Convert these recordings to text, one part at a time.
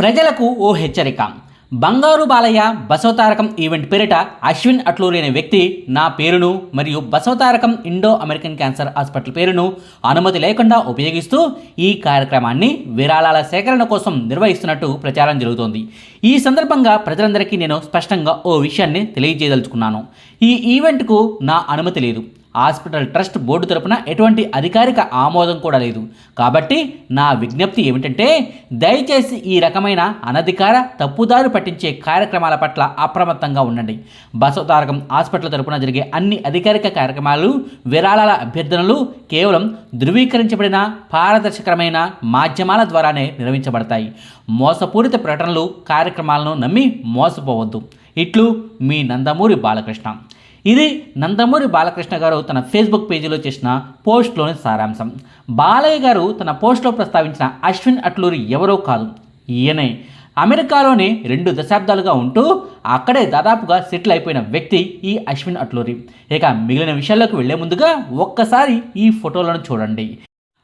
ప్రజలకు ఓ హెచ్చరిక. బంగారు బాలయ్య బసవతారకం ఈవెంట్ పేరిట అశ్విన్ అట్లూరి అనే వ్యక్తి నా పేరును మరియు Basavatarakam Indo American cancer hospital పేరును అనుమతి లేకుండా ఉపయోగిస్తూ ఈ కార్యక్రమాన్ని విరాళాల సేకరణ కోసం నిర్వహిస్తున్నట్టు ప్రచారం జరుగుతోంది. ఈ సందర్భంగా ప్రజలందరికీ నేను స్పష్టంగా ఓ విషయాన్ని తెలియజేయదలుచుకున్నాను. ఈ ఈవెంట్కు నా అనుమతి లేదు. హాస్పిటల్ ట్రస్ట్ బోర్డు తరపున ఎటువంటి అధికారిక ఆమోదం కూడా లేదు. కాబట్టి నా విజ్ఞప్తి ఏమిటంటే దయచేసి ఈ రకమైన అనధికార తప్పుదారు పట్టించే కార్యక్రమాల పట్ల అప్రమత్తంగా ఉండండి. బసవతారకం హాస్పిటల్ తరపున జరిగే అన్ని అధికారిక కార్యక్రమాలు విరాళాల అభ్యర్థనలు కేవలం ధృవీకరించబడిన పారదర్శకరమైన మాధ్యమాల ద్వారానే నిర్వహించబడతాయి. మోసపూరిత ప్రకటనలు కార్యక్రమాలను నమ్మి మోసపోవద్దు. ఇట్లు మీ నందమూరి బాలకృష్ణ. ఇది నందమూరి బాలకృష్ణ గారు తన ఫేస్బుక్ పేజీలో చేసిన పోస్ట్లోని సారాంశం. బాలయ్య గారు తన పోస్ట్లో ప్రస్తావించిన అశ్విన్ అట్లూరి ఎవరో కాదు ఈయనే. అమెరికాలోనే రెండు దశాబ్దాలుగా ఉంటూ అక్కడే దాదాపుగా సెటిల్ అయిపోయిన వ్యక్తి ఈ అశ్విన్ అట్లూరి. ఇక మిగిలిన విషయాల్లోకి వెళ్ళే ముందుగా ఒక్కసారి ఈ ఫోటోలను చూడండి.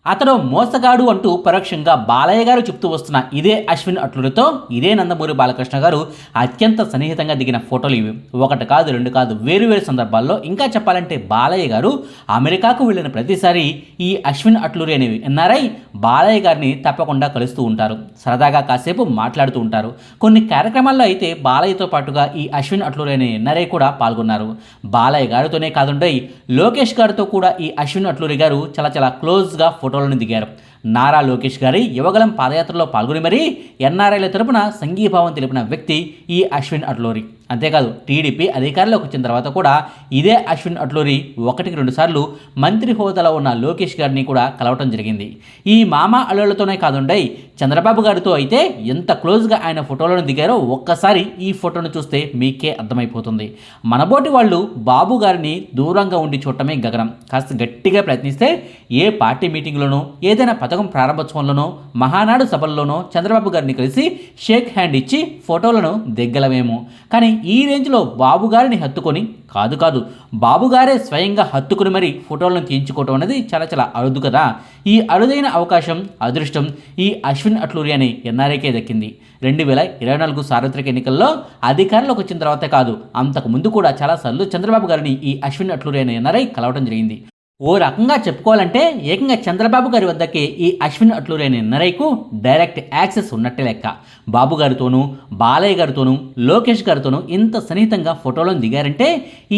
అతడు మోసగాడు అంటూ పరోక్షంగా బాలయ్య గారు చెప్తూ వస్తున్న ఇదే అశ్విన్ అట్లుడితో ఇదే నందమూరి బాలకృష్ణ గారు అత్యంత సన్నిహితంగా దిగిన ఫోటోలు ఇవి. ఒకటి కాదు రెండు కాదు వేరు వేరు సందర్భాల్లో ఇంకా చెప్పాలంటే బాలయ్య గారు అమెరికాకు వెళ్ళిన ప్రతిసారి ఈ అశ్విన్ అట్లూరి అనేవి ఎన్ఆర్ఐ బాలయ్య గారిని తప్పకుండా కలుస్తూ ఉంటారు. సరదాగా కాసేపు మాట్లాడుతూ ఉంటారు. కొన్ని కార్యక్రమాల్లో అయితే బాలయ్యతో పాటుగా ఈ అశ్విన్ అట్లూరి అనే ఎన్ఆర్ఐ కూడా పాల్గొన్నారు. బాలయ్య గారితోనే కాదుండై లోకేష్ గారితో కూడా ఈ అశ్విన్ అట్లూరి గారు చాలా చాలా క్లోజ్గా ఫోటోలను దిగారు. నారా లోకేష్ గారి యువగలం పాదయాత్రలో పాల్గొని మరీ ఎన్ఆర్ఐల తరపున సంఘీభావం తెలిపిన వ్యక్తి ఈ అశ్విన్ అట్లూరి. అంతేకాదు టీడీపీ అధికారంలోకి వచ్చిన తర్వాత కూడా ఇదే అశ్విన్ అట్లూరి ఒకటికి రెండుసార్లు మంత్రి హోదాలో ఉన్న లోకేష్ గారిని కూడా కలవటం జరిగింది. ఈ మామ అల్లులతోనే కాదుండై చంద్రబాబు గారితో అయితే ఎంత క్లోజ్గా ఆయన ఫోటోలను దిగారో ఒక్కసారి ఈ ఫోటోను చూస్తే మీకే అర్థమైపోతుంది. మనబోటి వాళ్ళు బాబు గారిని దూరంగా ఉండి చూడటమే గగనం. కాస్త గట్టిగా ప్రయత్నిస్తే ఏ పార్టీ మీటింగ్లోనూ ఏదైనా పథకం ప్రారంభోత్సవంలోనో మహానాడు సభల్లోనో చంద్రబాబు గారిని కలిసి షేక్ హ్యాండ్ ఇచ్చి ఫోటోలను దిగ్గలమేమో. కానీ ఈ రేంజ్లో బాబు గారిని హత్తుకొని కాదు కాదు బాబుగారే స్వయంగా హత్తుకుని మరి ఫోటోలను తీయించుకోవటం అనేది చాలా చాలా అరుదు కదా. ఈ అరుదైన అవకాశం అదృష్టం ఈ అశ్విన్ అట్లూరి అనే ఎన్ఆర్ఐకే దక్కింది. రెండు వేల ఇరవై నాలుగు సార్వత్రిక ఎన్నికల్లో అధికారంలోకి వచ్చిన తర్వాత కాదు అంతకు ముందు కూడా చాలాసార్లు చంద్రబాబు గారిని ఈ అశ్విన్ అట్లూరి అనే ఎన్ఆర్ఐ కలవడం జరిగింది. ఓ రకంగా చెప్పుకోవాలంటే ఏకంగా చంద్రబాబు గారి వద్దకే ఈ అశ్విన్ అట్లూరి అనే నరైకు డైరెక్ట్ యాక్సెస్ ఉన్నట్టే లెక్క. బాబు గారితోనూ బాలయ్య గారితోనూ లోకేష్ గారితోనూ ఇంత సన్నిహితంగా ఫోటోలను దిగారంటే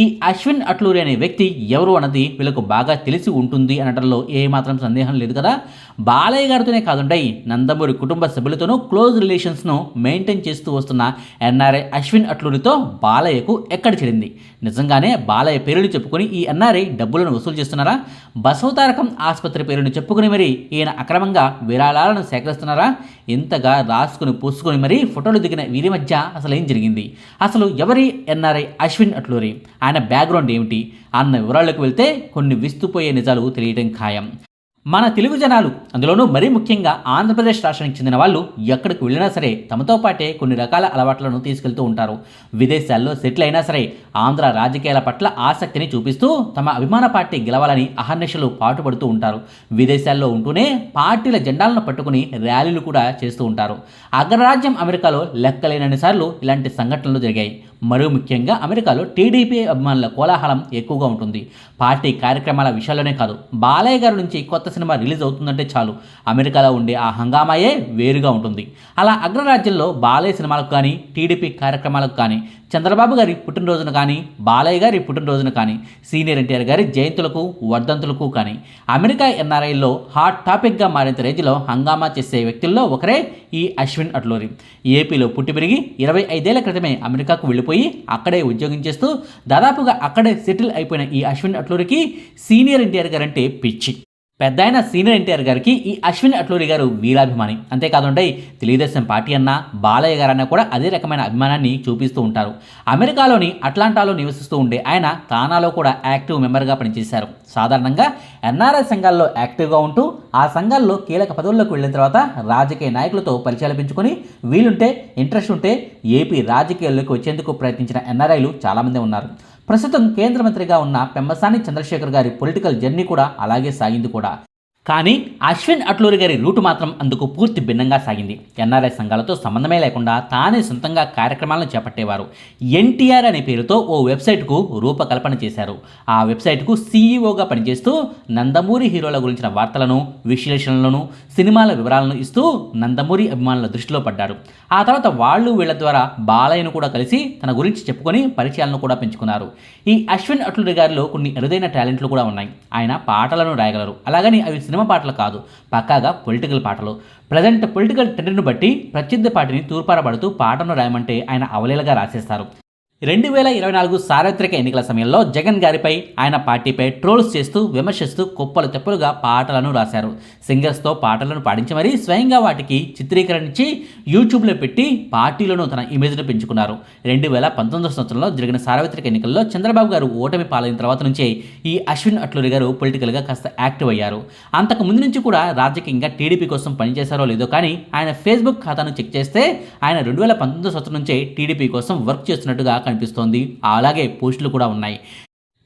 ఈ అశ్విన్ అట్లూరి అనే వ్యక్తి ఎవరు అన్నది వీళ్ళకు బాగా తెలిసి ఉంటుంది అనడంలో ఏమాత్రం సందేహం లేదు కదా? బాలయ్య గారితోనే కాదుండయి నందమూరి కుటుంబ సభ్యులతోనూ క్లోజ్ రిలేషన్స్ను మెయింటైన్ చేస్తూ వస్తున్న ఎన్ఆర్ఐ అశ్విన్ అట్లూరితో బాలయ్యకు ఎక్కడ చెడింది నిజంగానే బాలయ్య పేరుని చెప్పుకొని ఈ ఎన్ఆర్ఐ డబ్బులను వసూలు చేస్తున్నారా? బసవతారకం ఆసుపత్రి పేరును చెప్పుకుని మరి ఈయన అక్రమంగా విరాళాలను సేకరిస్తున్నారా? ఇంతగా రాసుకుని పూసుకుని మరీ ఫోటోలు దిగిన వీరి మధ్య అసలు ఏం జరిగింది? అసలు ఎవరి ఎన్ఆర్ఐ అశ్విన్ అట్లూరి? ఆయన బ్యాక్గ్రౌండ్ ఏమిటి? అన్న వివరాలకు వెళ్తే కొన్ని విస్తుపోయే నిజాలు తెలియటం ఖాయం. మన తెలుగు జనాలు అందులోనూ మరీ ముఖ్యంగా ఆంధ్రప్రదేశ్ రాష్ట్రానికి చెందిన వాళ్ళు ఎక్కడికి వెళ్ళినా సరే తమతో పాటే కొన్ని రకాల అలవాట్లను తీసుకెళ్తూ ఉంటారు. విదేశాల్లో సెటిల్ అయినా సరే ఆంధ్ర రాజకీయాల పట్ల ఆసక్తిని చూపిస్తూ తమ అభిమాన పార్టీ గెలవాలని అహర్నిశలు పాటుపడుతూ ఉంటారు. విదేశాల్లో ఉంటూనే పార్టీల జెండాలను పట్టుకుని ర్యాలీలు కూడా చేస్తూ ఉంటారు. అగ్రరాజ్యం అమెరికాలో లెక్కలేనన్ని సార్లు ఇలాంటి సంఘటనలు జరిగాయి. మరో ముఖ్యంగా అమెరికాలో టీడీపీ అభిమానుల కోలాహలం ఎక్కువగా ఉంటుంది. పార్టీ కార్యక్రమాల విషయాల్లోనే కాదు బాలయ్య గారి నుంచి కొత్త సినిమా రిలీజ్ అవుతుందంటే చాలు. అమెరికాలో ఉండే ఆ హంగామాయే వేరుగా ఉంటుంది. అలా అగ్రరాజ్యంలో బాలయ్య సినిమాలకు కానీ టీడీపీ కార్యక్రమాలకు కానీ చంద్రబాబు గారి పుట్టినరోజున కానీ బాలయ్య గారి పుట్టినరోజున కానీ సీనియర్ ఎన్టీఆర్ గారి జయంతులకు వర్ధంతులకు కానీ అమెరికా ఎన్ఆర్ఐల్లో హాట్ టాపిక్గా మారేంత రేంజ్లో హంగామా చేసే వ్యక్తుల్లో ఒకరే ఈ అశ్విన్ అట్లూరి. ఏపీలో పుట్టి పెరిగి ఇరవై ఐదేళ్ళ క్రితమే అమెరికాకు వెళ్ళిపోయి అక్కడే ఉద్యోగం చేస్తూ దాదాపుగా అక్కడే సెటిల్ అయిపోయిన ఈ అశ్విన్ అట్లూరికి సీనియర్ ఎన్టీఆర్ గారంటే పిచ్చి. పెద్ద ఆయన సీనియర్ ఎన్టీఆర్ గారికి ఈ అశ్విన్ అట్లూరి గారు వీరాభిమాని. అంతేకాదండి తెలుగుదేశం పార్టీ అన్న బాలయ్య గారన్న కూడా అదే రకమైన అభిమానాన్ని చూపిస్తూ ఉంటారు. అమెరికాలోని అట్లాంటాలో నివసిస్తూ ఉండే ఆయన తానాలో కూడా యాక్టివ్ మెంబర్గా పనిచేశారు. సాధారణంగా ఎన్ఆర్ఐ సంఘాల్లో యాక్టివ్గా ఉంటూ ఆ సంఘాల్లో కీలక పదవుల్లోకి వెళ్ళిన తర్వాత రాజకీయ నాయకులతో పరిచయాలు పెంచుకొని వీలుంటే ఇంట్రెస్ట్ ఉంటే ఏపీ రాజకీయాల్లోకి వచ్చేందుకు ప్రయత్నించిన ఎన్ఆర్ఐలు చాలామంది ఉన్నారు. ప్రస్తుతం కేంద్ర మంత్రిగా ఉన్న పెంబసాని చంద్రశేఖర్ గారి పొలిటికల్ జర్నీ కూడా అలాగే సాగింది కూడా. కానీ అశ్విన్ అట్లూరి గారి రూటు మాత్రం అందుకు పూర్తి భిన్నంగా సాగింది. ఎన్ఆర్ఐ సంఘాలతో సంబంధమే లేకుండా తానే సొంతంగా కార్యక్రమాలను చేపట్టేవారు. ఎన్టీఆర్ అనే పేరుతో ఓ వెబ్సైట్కు రూపకల్పన చేశారు. ఆ వెబ్సైట్కు సీఈఓగా పనిచేస్తూ నందమూరి హీరోల గురించిన వార్తలను విశ్లేషణలను సినిమాల వివరాలను ఇస్తూ నందమూరి అభిమానుల దృష్టిలో పడ్డాడు. ఆ తర్వాత వాళ్ళు వీళ్ళ ద్వారా బాలయ్యను కూడా కలిసి తన గురించి చెప్పుకొని పరిచయాలను కూడా పెంచుకున్నారు. ఈ అశ్విన్ అట్లూరి గారిలో కొన్ని అరుదైన టాలెంట్లు కూడా ఉన్నాయి. ఆయన పాటలను రాయగలరు. అలాగని అవి సినిమా పాటలు కాదు పక్కాగా పొలిటికల్ పాటలు. ప్రజెంట్ పొలిటికల్ ట్రెండ్ను బట్టి ప్రత్యర్థి పాటిని తూర్పారబడుతూ పాటను రాయమంటే ఆయన అవలీలగా రాసేస్తారు. రెండు వేల ఇరవై నాలుగు సార్వత్రిక ఎన్నికల సమయంలో జగన్ గారిపై ఆయన పార్టీపై ట్రోల్స్ చేస్తూ విమర్శిస్తూ కుప్పలు తెప్పలుగా పాటలను రాశారు. సింగర్స్తో పాటలను పాడించి మరీ స్వయంగా వాటికి చిత్రీకరించి యూట్యూబ్లో పెట్టి పార్టీలను తన ఇమేజ్ను పెంచుకున్నారు. రెండు వేల పంతొమ్మిదో సంవత్సరంలో జరిగిన సార్వత్రిక ఎన్నికల్లో చంద్రబాబు గారు ఓటమి పాలైన తర్వాత నుంచే ఈ అశ్విన్ అట్లూరి గారు పొలిటికల్గా కాస్త యాక్టివ్ అయ్యారు. అంతకు ముందు నుంచి కూడా రాజకీయంగా టీడీపీ కోసం పనిచేశారో లేదో కానీ ఆయన ఫేస్బుక్ ఖాతాను చెక్ చేస్తే ఆయన రెండు వేల పంతొమ్మిదో సంవత్సరం నుంచే టీడీపీ కోసం వర్క్ చేస్తున్నట్టుగా కనిపిస్తోంది అలాగే పోస్టులు కూడా ఉన్నాయి.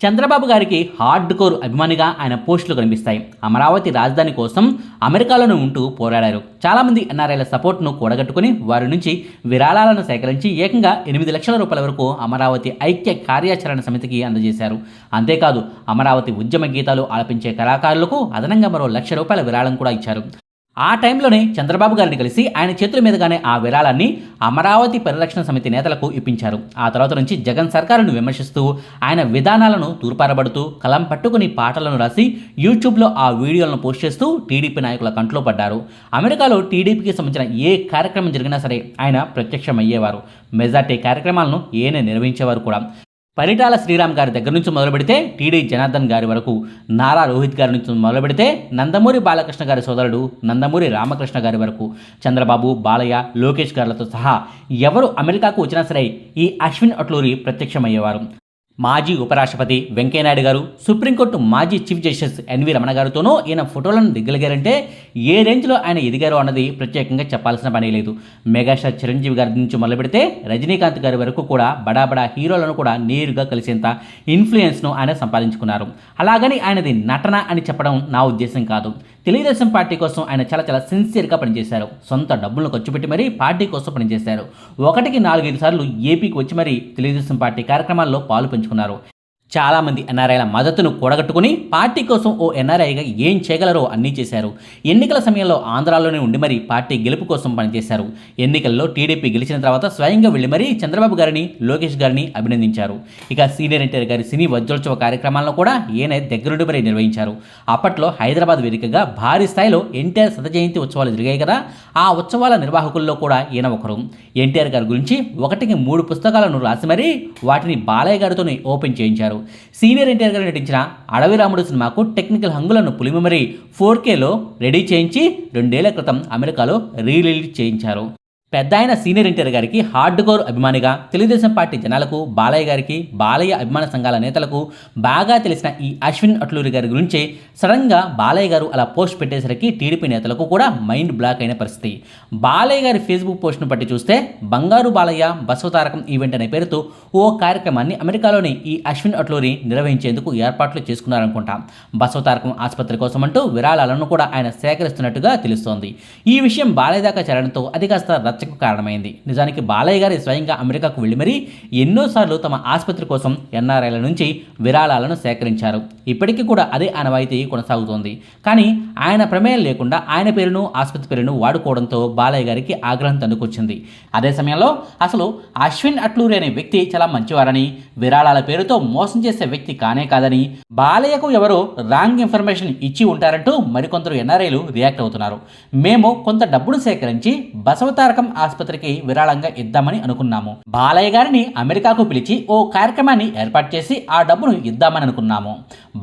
చంద్రబాబు గారికి హార్డ్ కోర్ అభిమానిగా ఆయన పోస్టులు కనిపిస్తాయి. అమరావతి రాజధాని కోసం అమెరికాలోనే ఉంటూ పోరాడారు. చాలామంది ఎన్ఆర్ఐల సపోర్ట్ను కూడగట్టుకుని వారి నుంచి విరాళాలను సేకరించి ఏకంగా ఎనిమిది లక్షల రూపాయల వరకు అమరావతి ఐక్య కార్యాచరణ సమితికి అందజేశారు. అంతేకాదు అమరావతి ఉద్యమ గీతాలు ఆలపించే కళాకారులకు అదనంగా మరో లక్ష రూపాయల విరాళం కూడా ఇచ్చారు. ఆ టైంలోనే చంద్రబాబు గారిని కలిసి ఆయన చేతుల మీదుగానే ఆ విరాళాన్ని అమరావతి పరిరక్షణ సమితి నేతలకు ఇప్పించారు. ఆ తర్వాత నుంచి జగన్ సర్కారును విమర్శిస్తూ ఆయన విధానాలను తూర్పారబడుతూ కలం పట్టుకుని పాటలను రాసి యూట్యూబ్లో ఆ వీడియోలను పోస్ట్ చేస్తూ టీడీపీ నాయకుల కంట్లో పడ్డారు. అమెరికాలో టీడీపీకి సంబంధించిన ఏ కార్యక్రమం జరిగినా సరే ఆయన ప్రత్యక్షమయ్యేవారు. మెజార్టీ కార్యక్రమాలను ఏనే నిర్వహించేవారు కూడా. పరిటాల శ్రీరామ్ గారి దగ్గర నుంచి మొదలు పెడితే టీడీ జనార్దన్ గారి వరకు నారా రోహిత్ గారి నుంచి మొదలు పెడితే నందమూరి బాలకృష్ణ గారి సోదరుడు నందమూరి రామకృష్ణ గారి వరకు చంద్రబాబు బాలయ్య లోకేష్ గారులతో సహా ఎవరు అమెరికాకు వచ్చినా సరే ఈ అశ్విన్ అట్లూరి ప్రత్యక్షమయ్యేవారు. మాజీ ఉపరాష్ట్రపతి వెంకయ్యనాయుడు గారు సుప్రీంకోర్టు మాజీ chief justice N V Ramana గారితోనూ ఈయన ఫోటోలను దిగ్గలిగారంటే ఏ రేంజ్లో ఆయన ఎదిగారో అన్నది ప్రత్యేకంగా చెప్పాల్సిన పని లేదు. మెగాస్టార్ చిరంజీవి గారి నుంచి మొదలు పెడితే రజనీకాంత్ గారి వరకు కూడా బడా బడా హీరోలను కూడా నేరుగా కలిసేంత ఇన్ఫ్లుయెన్స్ను ఆయన సంపాదించుకున్నారు. అలాగని ఆయనది నటన అని చెప్పడం నా ఉద్దేశం కాదు. తెలుగుదేశం పార్టీ కోసం ఆయన చాలా చాలా సిన్సియర్గా పనిచేశారు. సొంత డబ్బులను ఖర్చు పెట్టి మరీ పార్టీ కోసం పనిచేశారు. ఒకటికి నాలుగైదు సార్లు ఏపీకి వచ్చి మరీ తెలుగుదేశం పార్టీ కార్యక్రమాల్లో పాలు పంచుకున్నారు. చాలామంది ఎన్ఆర్ఐల మద్దతును కూడగట్టుకుని పార్టీ కోసం ఓ ఎన్ఆర్ఐగా ఏం చేయగలరో అన్నీ చేశారు. ఎన్నికల సమయంలో ఆంధ్రాలోనే ఉండి మరీ పార్టీ గెలుపు కోసం పనిచేశారు. ఎన్నికల్లో టీడీపీ గెలిచిన తర్వాత స్వయంగా వెళ్ళి మరీ చంద్రబాబు గారిని లోకేష్ గారిని అభినందించారు. ఇక సీనియర్ ఎన్టీఆర్ గారి సినీ వజ్రోత్సవ కార్యక్రమాలను కూడా ఈయన దగ్గరుండి మరీ నిర్వహించారు. అప్పట్లో హైదరాబాద్ వేదికగా భారీ స్థాయిలో ఎన్టీఆర్ శత జయంతి ఉత్సవాలు జరిగాయి కదా ఆ ఉత్సవాల నిర్వాహకుల్లో కూడా ఈయన ఒకరు. ఎన్టీఆర్ గారి గురించి ఒకటికి మూడు పుస్తకాలను రాసి మరీ వాటిని బాలయ్య గారితోనే ఓపెన్ చేయించారు. సీనియర్ ఎన్టీఆర్ గారు నటించిన అడవి రాముడు సినిమాకు టెక్నికల్ హంగులను పులిమెమరీ ఫోర్ కేలో రెడీ చేయించి రెండేళ్ళ క్రితం అమెరికాలో రీరిలీజ్ చేయించారు. పెద్ద ఆయన సీనియర్ ఎన్టీఆర్ గారికి హార్డ్ కోర్ అభిమానిగా తెలుగుదేశం పార్టీ జనాలకు బాలయ్య గారికి బాలయ్య అభిమాన సంఘాల నేతలకు బాగా తెలిసిన ఈ అశ్విన్ అట్లూరి గారి గురించి సడన్గా బాలయ్య గారు అలా పోస్ట్ పెట్టేసరికి టీడీపీ నేతలకు కూడా మైండ్ బ్లాక్ అయిన పరిస్థితి. బాలయ్య గారి ఫేస్బుక్ పోస్ట్ను బట్టి చూస్తే బంగారు బాలయ్య బసవతారకం ఈవెంట్ అనే పేరుతో ఓ కార్యక్రమాన్ని అమెరికాలోని ఈ అశ్విన్ అట్లూరి నిర్వహించేందుకు ఏర్పాట్లు చేసుకున్నారనుకుంటా. బసవతారకం ఆసుపత్రి కోసం అంటూ విరాళాలను కూడా ఆయన సేకరిస్తున్నట్టుగా తెలుస్తోంది. ఈ విషయం బాలయ్య దాకా చేరడంతో అది కాస్త రచ్చకు కారణమైంది. నిజానికి బాలయ్య గారి స్వయంగా అమెరికాకు వెళ్ళి మరీ ఎన్నోసార్లు తమ ఆసుపత్రి కోసం ఎన్ఆర్ఐల నుంచి విరాళాలను సేకరించారు. ఇప్పటికీ కూడా అదే ఆనవాయితీ కొనసాగుతోంది. కానీ ఆయన ప్రమేయం లేకుండా ఆయన పేరును ఆసుపత్రి పేరును వాడుకోవడంతో బాలయ్య గారికి ఆగ్రహం తందుకొచ్చింది అదే సమయంలో అసలు అశ్విన్ అట్లూరి అనే వ్యక్తి చాలా మంచివారని విరాళాల పేరుతో మోసం చేసే వ్యక్తి కానే కాదని బాలయ్యకు ఎవరో రాంగ్ ఇన్ఫర్మేషన్ ఇచ్చి ఉంటారంటూ మరికొందరు ఎన్ఆర్ఐలు రియాక్ట్ అవుతున్నారు. మేము కొంత డబ్బును సేకరించి బసవతారకం ఆసుపత్రికి విరాళంగా ఇద్దామని అనుకున్నాము. బాలయ్య గారిని అమెరికాకు పిలిచి ఓ కార్యక్రమాన్ని ఏర్పాటు చేసి ఆ డబ్బును ఇద్దామని అనుకున్నాము.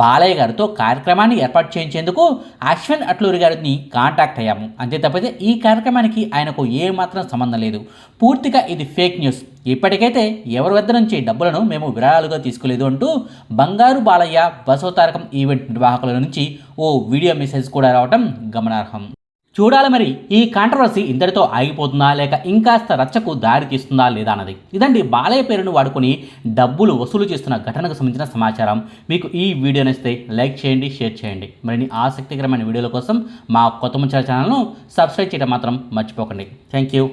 బాలయ్య గారితో కార్యక్రమాన్ని ఏర్పాటు చేయించేందుకు అశ్విన్ అట్లూరి గారిని కాంటాక్ట్ అయ్యాము. అంతే తప్పితే ఈ కార్యక్రమానికి ఆయనకు ఏమాత్రం సంబంధం లేదు. పూర్తిగా ఇది ఫేక్ న్యూస్. ఇప్పటికైతే ఎవరి వద్ద నుంచి డబ్బులను మేము విరాళాలుగా తీసుకోలేదు అంటూ బంగారు బాలయ్య బసవతారకం ఈవెంట్ నిర్వాహకుల నుంచి ఓ వీడియో మెసేజ్ కూడా రావడం గమనార్హం. చూడాలి మరి ఈ కాంట్రవర్సీ ఇంతటితో ఆగిపోతుందా లేక ఇంకాస్త రచ్చకు దారి తీస్తుందా లేదా అన్నది. ఇదండి బాలయ్య పేరును వాడుకొని డబ్బులు వసూలు చేస్తున్న ఘటనకు సంబంధించిన సమాచారం. మీకు ఈ వీడియో నచ్చితే లైక్ చేయండి షేర్ చేయండి. మరిన్ని ఆసక్తికరమైన వీడియోల కోసం మా కొత్త ముచ్చాల ఛానల్ను సబ్స్క్రైబ్ చేయడం మాత్రం మర్చిపోకండి. Thank you.